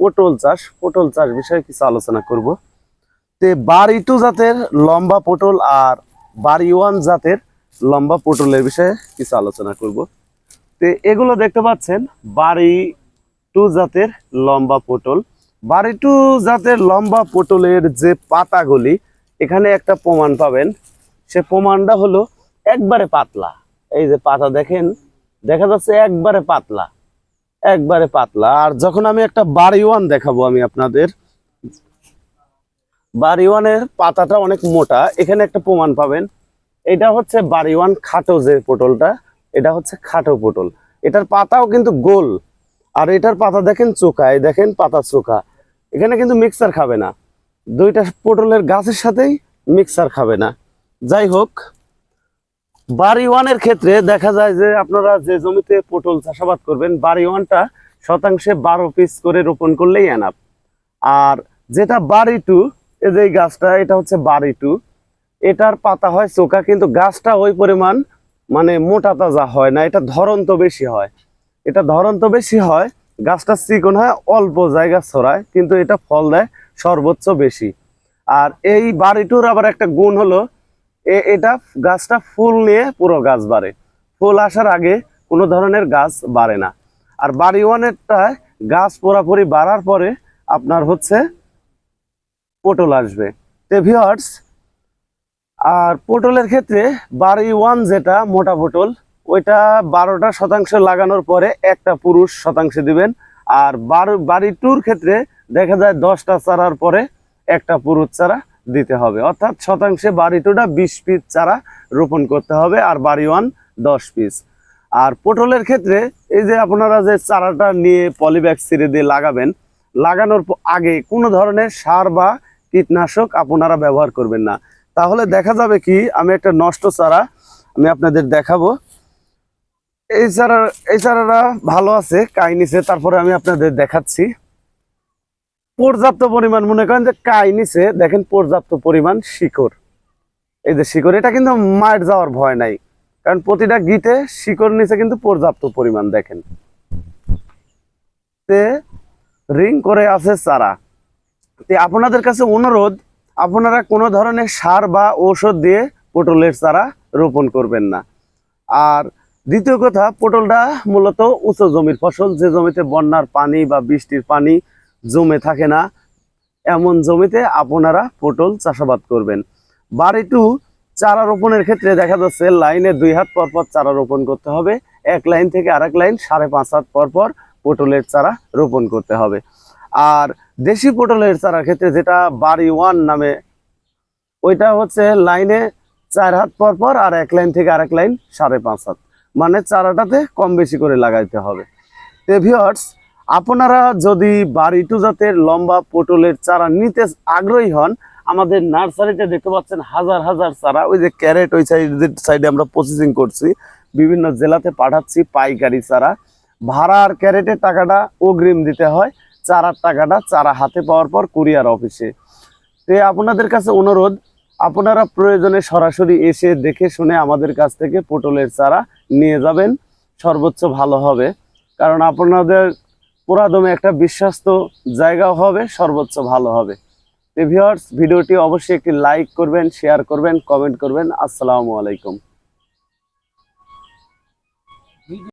পটল চাষ পটল চাষ বিষয়ে কিছু আলোচনা করব। তে বাড়ি টু জাতের লম্বা পটল আর বাড়ি ওয়ান জাতের লম্বা পটলের বিষয়ে কিছু আলোচনা করব। তে এগুলো দেখতে পাচ্ছেন বাড়ি টু জাতের লম্বা পটল। বাড়ি টু জাতের লম্বা পটলের যে পাতাগুলি, এখানে একটা প্রমাণ পাবেন। সে প্রমাণটা হলো একবারে পাতলা। এই যে পাতা দেখেন, দেখা যাচ্ছে একবারে পাতলা। একবারে পাতলা। আর যখন আমি একটা বাড়ি ওয়ান দেখাবো আমি আপনাদের বাড়ি ওয়ানের পাতাটা অনেক মোটা, এখানে একটা প্রমাণ পাবেন। এটা হচ্ছে বাড়ি ওয়ান খাটো যে পটলটা, এটা হচ্ছে খাটো পটল। এটার পাতাও কিন্তু গোল। আর এটার পাতা দেখেন চোখা দেখেন পাতা চোখা। এখানে কিন্তু মিক্সার খাবে না। দুইটা পটলের গাছের সাথেই মিক্সার খাবে না। যাই হোক বাড়ি ওয়ানের ক্ষেত্রে দেখা যায় যে আপনারা যে জমিতে পটল চাষাবাদ করবেন, বাড়ি ওয়ানটা শতাংশে বারো পিস করে রোপণ করলেই এনাফ আর যেটা বাড়ি টু এই যে গাছটা, এটা হচ্ছে বাড়ি টু এটার পাতা হয় চোখা কিন্তু গাছটা ওই পরিমাণ মানে মোটা তাজা হয় না, এটা ধরন তো বেশি হয়। এটা ধরন তো বেশি হয়, গাছটা চিকন হয়, অল্প জায়গা ছড়ায়, কিন্তু এটা ফল দেয় সর্বোচ্চ বেশি। আর এই বাড়িটুর আবার একটা গুণ হলো এটা গাছটা ফুল নিয়ে পুরো গাছ বাড়ে। ফুল আসার আগে কোনো ধরনের গাছ বাড়ে না। আর বাড়ি ওয়ানেরটায় গাছ পুরাপুরি বাড়ার পরে আপনার হচ্ছে পটল আসবে। তে ভিওয়ার্স আর পটলের ক্ষেত্রে বাড়ি ওয়ান যেটা মোটা পটল, ওইটা বারোটা শতাংশ লাগানোর পরে একটা পুরুষ শতাংশে দিবেন। আর বাড়ি টুর ক্ষেত্রে দেখা যায় দশটা চারার পরে একটা পুরুষ চারা দিতে হবে। অর্থাৎ শতাংশে বাড়ি টুটা বিশ পিস চারা রোপণ করতে হবে আর বাড়ি ওয়ান দশ পিস আর পটলের ক্ষেত্রে এই যে আপনারা যে চারাটা নিয়ে পলিব্যাগ ছিঁড়ে দিয়ে লাগাবেন, লাগানোর আগে কোনো ধরনের সার বা কীটনাশক আপনারা ব্যবহার করবেন না। তাহলে দেখা যাবে কি, আমি একটা নষ্ট চারা আমি আপনাদের দেখাবো। এই চারা, এই চারাটা ভালো আছে কাই নিচে তারপরে আমি আপনাদের দেখাচ্ছি। পর্যাপ্ত পরিমাণ, মনে করেন যে কাই নিচে দেখেন পর্যাপ্ত পরিমাণ শিকড়। এই যে শিকড়, এটা কিন্তু মায়ের যাওয়ার ভয় নাই। কারণ প্রতিটা গিটে শিকড় নিচে কিন্তু পর্যাপ্ত পরিমাণ, দেখেন। তে রিং করে আছে চারা। আপনাদের কাছে অনুরোধ, আপনারা কোনো ধরনের সার বা ঔষধ দিয়ে পটলের চারা রোপণ করবেন না। আর দ্বিতীয় কথা, পটলটা মূলত উঁচু জমির ফসল, যে জমিতে বন্যার পানি বা বৃষ্টির পানি জমে থাকে না। এমন জমিতে আপনারা পটল চাষাবাদ করবেন। বাড়ি টু চারা রোপণের ক্ষেত্রে দেখা যাচ্ছে লাইনে দুই হাত পর পর চারা রোপণ করতে হবে। এক লাইন থেকে আরেক লাইন সাড়ে পাঁচ হাত পর পর পটলের চারা রোপণ করতে হবে। আর দেশি পটলের চারার ক্ষেত্রে যেটা বাড়ি ওয়ান নামে, ওইটা হচ্ছে লাইনে চার হাত পর পর আর এক লাইন থেকে আরেক লাইন সাড়ে পাঁচ হাত। মানে চারাটাতে কম বেশি করে লাগাইতে হবে। তো আপনারা যদি বাড়ি টু জাতের লম্বা পটলের চারা নিতে আগ্রহী হন, আমাদের নার্সারিতে দেখতে পাচ্ছেন হাজার হাজার চারা। ওই যে ক্যারেট ওই সাইডের সাইডে আমরা প্রসেসিং করছি। বিভিন্ন জেলাতে পাঠাচ্ছি পাইকারি চারা। ভাড়ার ক্যারেটের টাকাটা অগ্রিম দিতে হয়। চারার টাকাটা চারা হাতে পাওয়ার পর কুরিয়ার অফিসে। তো আপনাদের কাছে অনুরোধ, আপনারা প্রয়োজনে সরাসরি এসে দেখে শুনে আমাদের কাছ থেকে পটলের চারা নিয়ে যাবেন। সর্বোচ্চ ভালো হবে। কারণ আপনাদের পুরাদমে একটা বিশ্বস্ত জায়গাও হবে, সর্বোচ্চ ভালো হবে। ভিউয়ার্স ভিডিওটি অবশ্যই একটি লাইক করবেন শেয়ার করবেন কমেন্ট করবেন। আসসালামু আলাইকুম।